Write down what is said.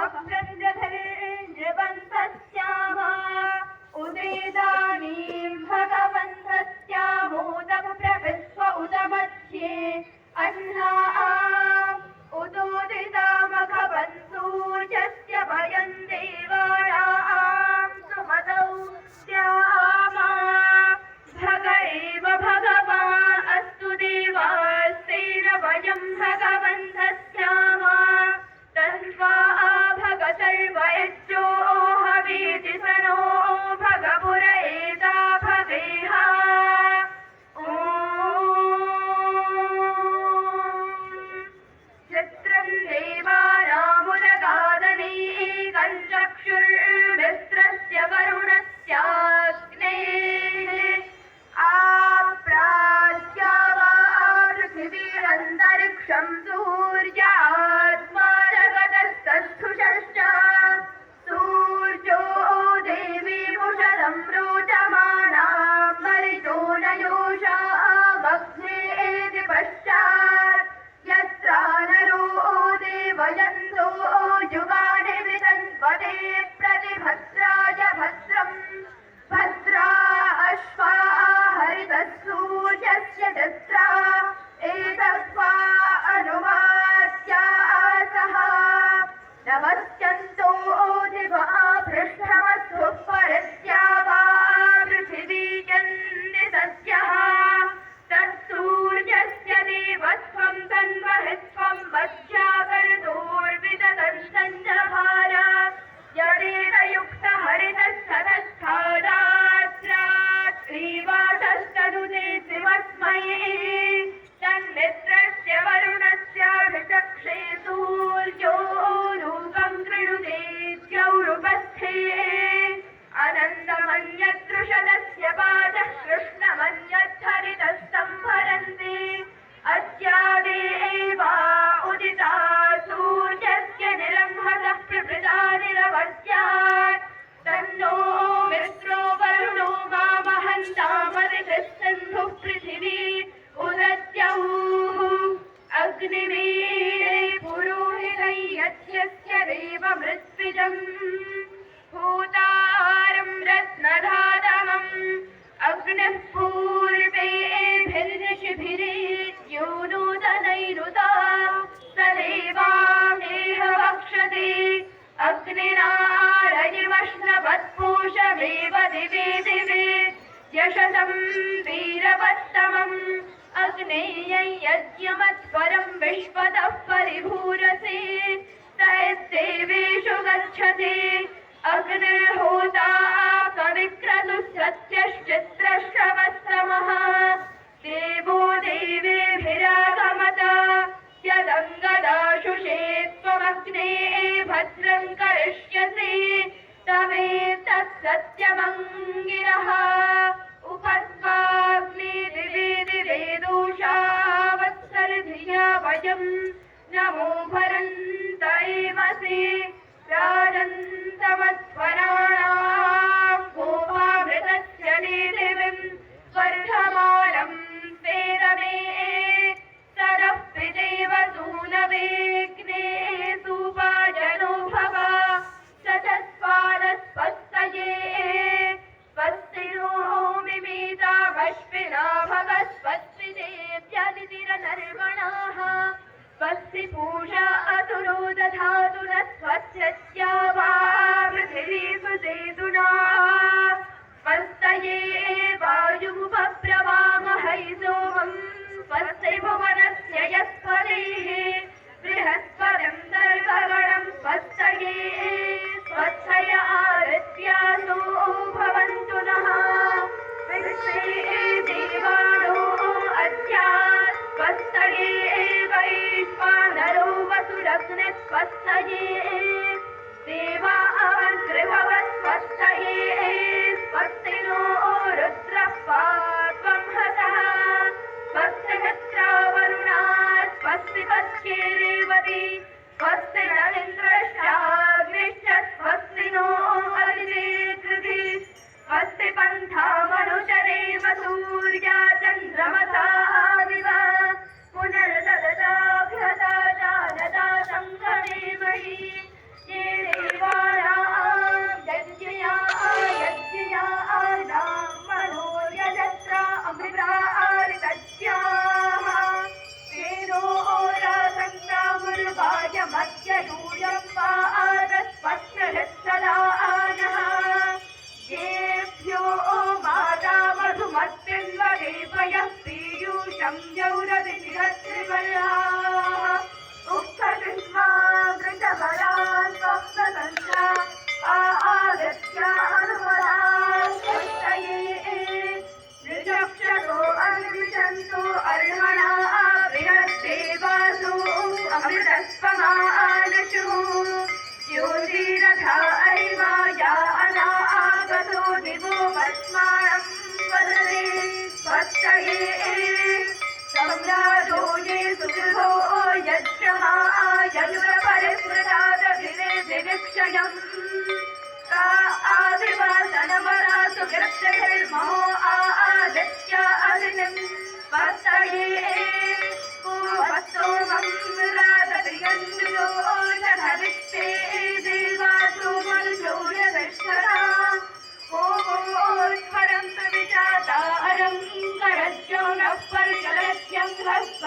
Okay. भूषितम् भूतारं रत्नधातमम् अग्निः पूर्वेभिर्षिभिरेद्योनूतनैरुता सदेवामेह वक्षते अग्निनारयिमश्नवत्पूषमेव दिवे दिवे। यशसं वीरवत्तमम्। यज्ञमत्परं विश्वतः परिभूरसे। यत् गच्छति। अग्निर्होता कविक्रतुः देवो देवेभिरागमत। यदङ्गदाशुषे त्वमग्ने भद्रं करिष्यसि। तवे तत्सत्यमङ्गिरः स्वस्यस्या वा पृथिवी सुसेतुना स्वस्तये वायुमुपप्रवामहै सोमम् स्वस्ते भुवनस्य यस्पदैः स्वस्थये सेवा गृह स्वस्थये सम्राजो ये सुगृहो यज्ञमायनुरपरिस्मृतादभिरे दिविक्षयम् Gracias.